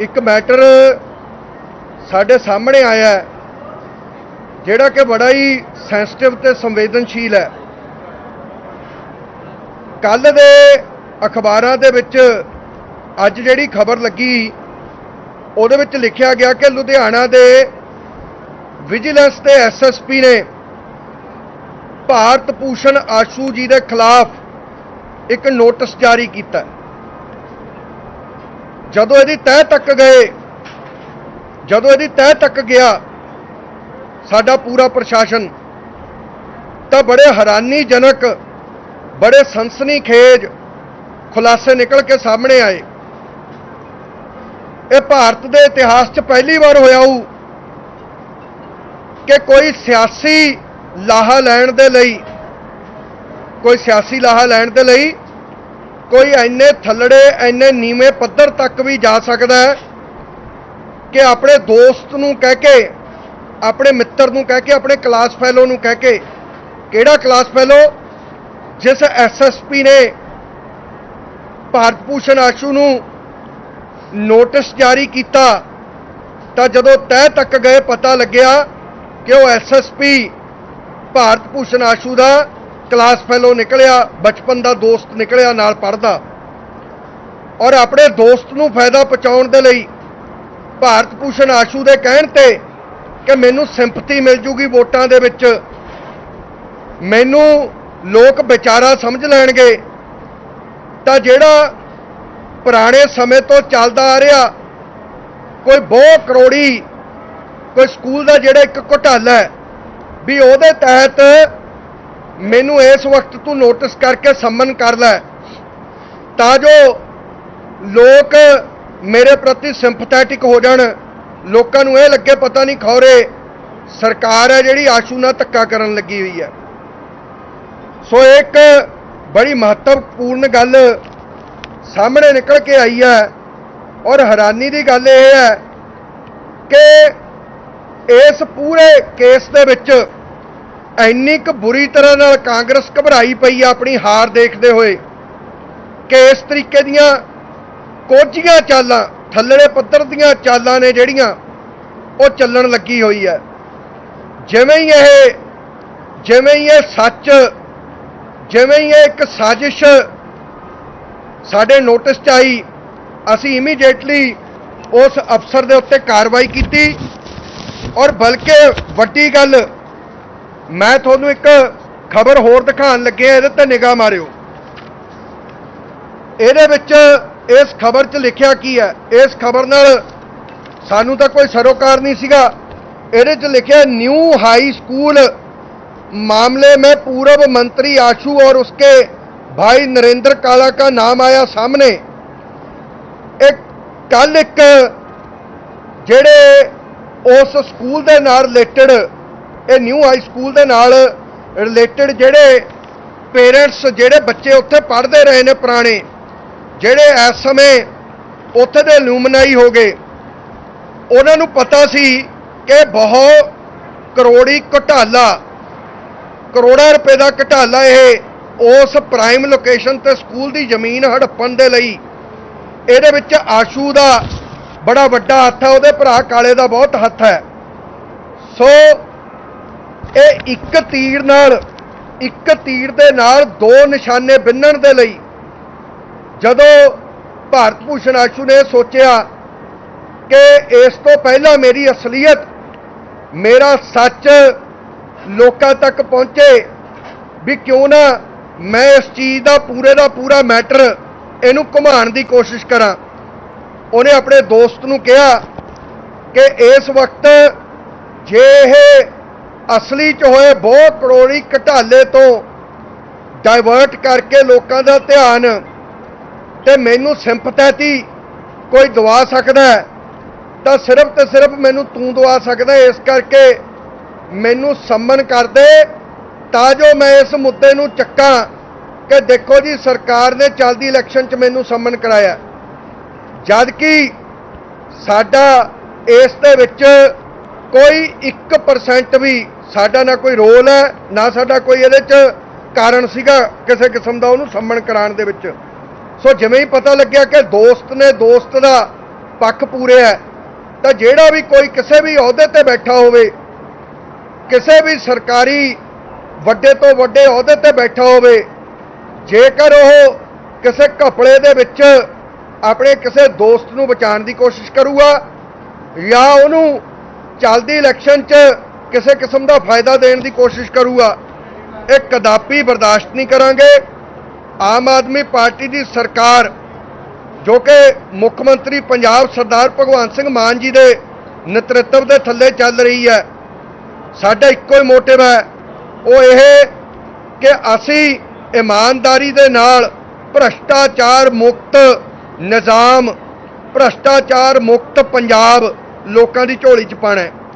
ਇੱਕ ਮੈਟਰ ਸਾਡੇ ਸਾਹਮਣੇ ਆਇਆ ਜਿਹੜਾ ਕਿ ਬੜਾ ਹੀ ਸੈਂਸਿਟਿਵ ਤੇ ਸੰਵੇਦਨਸ਼ੀਲ ਹੈ। ਕੱਲ ਦੇ ਅਖਬਾਰਾਂ ਦੇ ਵਿੱਚ ਅੱਜ ਜਿਹੜੀ ਖਬਰ ਲੱਗੀ, ਉਹਦੇ ਵਿੱਚ ਲਿਖਿਆ ਗਿਆ ਕਿ ਲੁਧਿਆਣਾ ਦੇ ਵਿਜੀਲੈਂਸ ਤੇ ਐਸਐਸਪੀ ਨੇ ਭਾਰਤ ਭੂਸ਼ਣ ਆਸ਼ੂ ਜੀ ਦੇ ਖਿਲਾਫ ਇੱਕ ਨੋਟਿਸ ਜਾਰੀ ਕੀਤਾ। ਜਦੋਂ ਇਹਦੀ ਤਹਿ ਤੱਕ ਗਏ, ਜਦੋਂ ਇਹਦੀ ਤਹਿ ਤੱਕ ਗਿਆ ਸਾਡਾ ਪੂਰਾ ਪ੍ਰਸ਼ਾਸਨ, ਤਾਂ ਬੜੇ ਹੈਰਾਨੀਜਨਕ, ਬੜੇ ਸਨਸਨੀਖੇਜ ਖੁਲਾਸੇ ਨਿਕਲ ਕੇ ਸਾਹਮਣੇ ਆਏ। ਇਹ ਭਾਰਤ ਦੇ ਇਤਿਹਾਸ 'ਚ ਪਹਿਲੀ ਵਾਰ ਹੋਇਆ ਹੋਊ ਕਿ ਕੋਈ ਸਿਆਸੀ ਲਾਹਾ ਲੈਣ ਦੇ ਲਈ, ਕੋਈ ਸਿਆਸੀ ਲਾਹਾ ਲੈਣ ਦੇ ਲਈ ਕੋਈ ਐਨੇ ਥੱਲੜੇ, ਐਨੇ ਨੀਵੇਂ ਪੱਧਰ ਤੱਕ ਵੀ ਜਾ ਸਕਦਾ ਹੈ ਕਿ ਆਪਣੇ ਦੋਸਤ ਨੂੰ ਕਹਿ ਕੇ, ਆਪਣੇ ਮਿੱਤਰ ਨੂੰ ਕਹਿ ਕੇ, ਆਪਣੇ ਕਲਾਸ ਫੈਲੋ ਨੂੰ ਕਹਿ ਕੇ, ਕਿਹੜਾ ਕਲਾਸ ਫੈਲੋ? ਜਿਸ ਐਸਐਸਪੀ ਨੇ ਭਾਰਤ ਭੂਸ਼ਣ ਆਸ਼ੂ ਨੂੰ ਨੋਟਿਸ ਜਾਰੀ ਕੀਤਾ, ਤਾਂ ਜਦੋਂ ਤਹਿ ਤੱਕ ਗਏ, ਪਤਾ ਲੱਗਿਆ ਕਿ ਉਹ ਐਸਐਸਪੀ ਭਾਰਤ ਭੂਸ਼ਣ ਆਸ਼ੂ ਦਾ ਕਲਾਸ ਫੈਲੋ ਨਿਕਲਿਆ, ਬਚਪਨ ਦਾ ਦੋਸਤ ਨਿਕਲਿਆ ਨਾਲ ਪੜਦਾ ਔਰ ਆਪਣੇ ਦੋਸਤ ਨੂੰ ਫਾਇਦਾ ਪਹੁੰਚਾਉਣ ਦੇ ਲਈ ਭਾਰਤ ਭੂਸ਼ਣ ਆਸ਼ੂ ਦੇ ਕਹਿਣ ਤੇ ਕਿ ਮੈਨੂੰ ਸਿੰਪਥੀ ਮਿਲ ਜੂਗੀ ਵੋਟਾਂ ਦੇ ਵਿੱਚ। ਮੈਨੂੰ ਲੋਕ ਵਿਚਾਰਾ ਸਮਝ ਲੈਣਗੇ। ਤਾਂ ਜਿਹੜਾ ਪੁਰਾਣੇ ਸਮੇਂ ਤੋਂ ਚੱਲਦਾ ਆ ਰਿਹਾ, ਕੋਈ ਬਹੁ ਕਰੋੜੀ, ਕੋਈ ਸਕੂਲ ਦਾ ਜਿਹੜਾ ਇੱਕ ਘੁਟਾਲਾ ਹੈ, ਵੀ ਉਹਦੇ ਤਹਿਤ ਮੈਨੂੰ ਇਸ ਵਕਤ ਤੂੰ ਨੋਟਿਸ ਕਰਕੇ ਸੰਮਨ ਕਰ ਲੈ। ਤਾਂ ਜੋ ਲੋਕ ਮੇਰੇ ਪ੍ਰਤੀ ਸਿੰਪਥੈਟਿਕ ਹੋ ਜਾਣ। ਲੋਕਾਂ ਨੂੰ ਇਹ ਲੱਗੇ ਪਤਾ ਨਹੀਂ ਖੌਰੇ, ਸਰਕਾਰ ਹੈ ਜਿਹੜੀ ਆਸ਼ੂ ਨਾਲ ਧੱਕਾ ਕਰਨ ਲੱਗੀ ਹੋਈ ਹੈ। ਸੋ ਇੱਕ ਬੜੀ ਮਹੱਤਵਪੂਰਨ ਗੱਲ ਸਾਹਮਣੇ ਨਿਕਲ ਕੇ ਆਈ ਹੈ ਔਰ ਹੈਰਾਨੀ ਦੀ ਗੱਲ ਇਹ ਹੈ ਕਿ ਇਸ ਪੂਰੇ ਕੇਸ ਦੇ ਵਿੱਚ ਇੰਨੀ ਕੁ ਬੁਰੀ ਤਰ੍ਹਾਂ ਨਾਲ ਕਾਂਗਰਸ ਘਬਰਾਈ ਪਈ ਆ ਆਪਣੀ ਹਾਰ ਦੇਖਦੇ ਹੋਏ ਕਿ ਇਸ ਤਰੀਕੇ ਦੀਆਂ ਕੋਝੀਆਂ ਚਾਲਾਂ, ਥੱਲੜੇ ਪੱਧਰ ਦੀਆਂ ਚਾਲਾਂ ਨੇ ਜਿਹੜੀਆਂ ਉਹ ਚੱਲਣ ਲੱਗੀ ਹੋਈ ਹੈ। ਜਿਵੇਂ ਹੀ ਇਹ, ਜਿਵੇਂ ਹੀ ਇਹ ਸੱਚ, ਜਿਵੇਂ ਹੀ ਇਹ ਇੱਕ ਸਾਜ਼ਿਸ਼ ਸਾਡੇ ਨੋਟਿਸ 'ਚ ਆਈ, ਅਸੀਂ ਇਮੀਡੀਏਟਲੀ ਉਸ ਅਫਸਰ ਦੇ ਉੱਤੇ ਕਾਰਵਾਈ ਕੀਤੀ ਔਰ ਬਲਕਿ ਵੱਡੀ ਗੱਲ ਮੈਂ ਤੁਹਾਨੂੰ ਇੱਕ ਖਬਰ ਹੋਰ ਦਿਖਾਉਣ ਲੱਗਿਆ ਇਹਦੇ ਤੇ ਨਿਗਾਹ ਮਾਰਿਓ ਇਹਦੇ ਵਿੱਚ ਇਸ ਖਬਰ 'ਚ ਲਿਖਿਆ ਕੀ ਹੈ ਇਸ ਖਬਰ ਨਾਲ ਸਾਨੂੰ ਤਾਂ ਕੋਈ ਸਰੋਕਾਰ ਨਹੀਂ ਸੀਗਾ ਇਹਦੇ 'ਚ ਲਿਖਿਆ ਨਿਊ हाई स्कूल मामले में पूर्व मंत्री आशु और उसके भाई नरेंद्र काला का नाम आया सामने ਇੱਕ ਕੱਲ ਇੱਕ ਜਿਹੜੇ ਉਸ ਸਕੂਲ ਦੇ ਨਾਲ ਰਿਲੇਟਡ ਇਹ ਨਿਊ ਹਾਈ ਸਕੂਲ ਦੇ ਨਾਲ ਰਿਲੇਟਡ ਜਿਹੜੇ ਪੇਰੈਂਟਸ ਜਿਹੜੇ ਬੱਚੇ ਉੱਥੇ ਪੜ੍ਹਦੇ ਰਹੇ ਨੇ ਪੁਰਾਣੇ, ਜਿਹੜੇ ਇਸ ਸਮੇਂ ਉੱਥੇ ਦੇ ਲੂਮਨਾਈ ਹੋ ਗਏ, ਉਹਨਾਂ ਨੂੰ ਪਤਾ ਸੀ ਕਿ ਬਹੁਤ ਕਰੋੜੀ ਘੁਟਾਲਾ, ਕਰੋੜਾਂ ਰੁਪਏ ਦਾ ਘੁਟਾਲਾ ਇਹ ਉਸ ਪ੍ਰਾਈਮ ਲੋਕੇਸ਼ਨ ਤੇ ਸਕੂਲ ਦੀ ਜ਼ਮੀਨ ਹੜੱਪਣ ਦੇ ਲਈ। ਇਹਦੇ ਵਿੱਚ ਆਸ਼ੂ ਦਾ ਬੜਾ ਵੱਡਾ ਹੱਥ ਹੈ, ਉਹਦੇ ਭਰਾ ਕਾਲੇ ਦਾ ਬਹੁਤ ਹੱਥ ਹੈ। ਸੋ ਇਹ ਇੱਕ ਤੀਰ ਨਾਲ, ਇੱਕ ਤੀਰ ਦੇ ਨਾਲ ਦੋ ਨਿਸ਼ਾਨੇ ਬਿੰਨਣ ਦੇ ਲਈ ਜਦੋਂ ਭਾਰਤ ਭੂਸ਼ਣ ਆਸ਼ੂ ਨੇ ਸੋਚਿਆ ਕਿ ਇਸ ਤੋਂ ਪਹਿਲਾਂ ਮੇਰੀ ਅਸਲੀਅਤ ਮੇਰਾ ਸੱਚ ਲੋਕਾਂ ਤੱਕ ਪਹੁੰਚੇ ਵੀ ਕਿਉਂ ਨਾ ਮੈਂ ਇਸ ਚੀਜ਼ ਦਾ ਪੂਰੇ ਦਾ ਪੂਰਾ ਮੈਟਰ ਇਹਨੂੰ ਘੁਮਾਉਣ ਦੀ ਕੋਸ਼ਿਸ਼ ਕਰਾਂ। ਉਹਨੇ ਆਪਣੇ ਦੋਸਤ ਨੂੰ ਕਿਹਾ ਕਿ ਇਸ ਵਕਤ ਜੇ ਇਹ ਅਸਲੀ ਚ ਹੋਏ ਬਹੁਤ ਕਰੋੜੀ ਘਟਾਲੇ ਤੋਂ ਡਾਇਵਰਟ ਕਰਕੇ ਲੋਕਾਂ ਦਾ ਧਿਆਨ ਤੇ ਮੈਨੂੰ ਸਿੰਪਥੈਟੀ ਕੋਈ ਦਵਾ ਸਕਦਾ ਤਾਂ ਸਿਰਫ ਤੇ ਸਿਰਫ ਮੈਨੂੰ ਤੂੰ ਦਵਾ ਸਕਦਾ ਇਸ ਕਰਕੇ ਮੈਨੂੰ ਸੰਮਨ ਕਰਦੇ ਤਾਂ ਜੋ ਮੈਂ ਇਸ ਮੁੱਦੇ ਨੂੰ ਚੱਕਾਂ ਕਿ ਦੇਖੋ ਜੀ, ਸਰਕਾਰ ਨੇ ਚੱਲਦੀ ਇਲੈਕਸ਼ਨ 'ਚ ਮੈਨੂੰ ਸੰਮਨ ਕਰਾਇਆ। ਜਦ ਕਿ ਸਾਡਾ ਇਸ ਦੇ ਵਿੱਚ ਕੋਈ 1% ਵੀ ਸਾਡਾ ਨਾ ਕੋਈ ਰੋਲ ਹੈ, ਨਾ ਸਾਡਾ ਕੋਈ ਇਹਦੇ 'ਚ ਕਾਰਨ ਸੀਗਾ ਕਿਸੇ ਕਿਸਮ ਦਾ ਉਹਨੂੰ ਸੰਮਣ ਕਰਾਉਣ ਦੇ ਵਿੱਚ। ਸੋ ਜਿਵੇਂ ਹੀ ਪਤਾ ਲੱਗਿਆ ਕਿ ਦੋਸਤ ਨੇ ਦੋਸਤ ਦਾ ਪੱਖ ਪੂਰਿਆ ਤਾਂ ਜਿਹੜਾ ਵੀ ਕੋਈ ਕਿਸੇ ਵੀ ਅਹੁਦੇ ਤੇ ਬੈਠਾ ਹੋਵੇ, ਕਿਸੇ ਵੀ ਸਰਕਾਰੀ ਵੱਡੇ ਤੋਂ ਵੱਡੇ ਅਹੁਦੇ ਤੇ ਬੈਠਾ ਹੋਵੇ, ਜੇਕਰ ਉਹ ਕਿਸੇ ਘਪਲੇ ਦੇ ਵਿੱਚ ਆਪਣੇ ਕਿਸੇ ਦੋਸਤ ਨੂੰ ਬਚਾਉਣ ਦੀ ਕੋਸ਼ਿਸ਼ ਕਰੂਗਾ ਜਾਂ ਉਹਨੂੰ ਚੱਲਦੀ ਇਲੈਕਸ਼ਨ 'ਚ ਕਿਸੇ ਕਿਸਮ ਦਾ ਫਾਇਦਾ ਦੇਣ ਦੀ ਕੋਸ਼ਿਸ਼ ਕਰੂਗਾ। ਇਹ ਕਦਾਪੀ ਬਰਦਾਸ਼ਤ ਨਹੀਂ ਕਰਾਂਗੇ। ਆਮ ਆਦਮੀ ਪਾਰਟੀ ਦੀ ਸਰਕਾਰ, ਜੋ ਕਿ ਮੁੱਖ ਮੰਤਰੀ ਪੰਜਾਬ ਸਰਦਾਰ ਭਗਵੰਤ ਸਿੰਘ ਮਾਨ ਜੀ ਦੇ ਨੇਤਰਤਵ ਦੇ ਥੱਲੇ ਚੱਲ ਰਹੀ ਹੈ, ਸਾਡਾ ਇੱਕੋ ਹੀ ਮੋਟਿਵ ਹੈ। ਉਹ ਇਹ ਕਿ ਅਸੀਂ ਇਮਾਨਦਾਰੀ ਦੇ ਨਾਲ ਭ੍ਰਸ਼ਟਾਚਾਰ ਮੁਕਤ ਨਿਜ਼ਾਮ, ਭ੍ਰਸ਼ਟਾਚਾਰ ਮੁਕਤ ਪੰਜਾਬ ਲੋਕਾਂ ਦੀ ਝੋਲੀ 'ਚ ਪਾਣਾ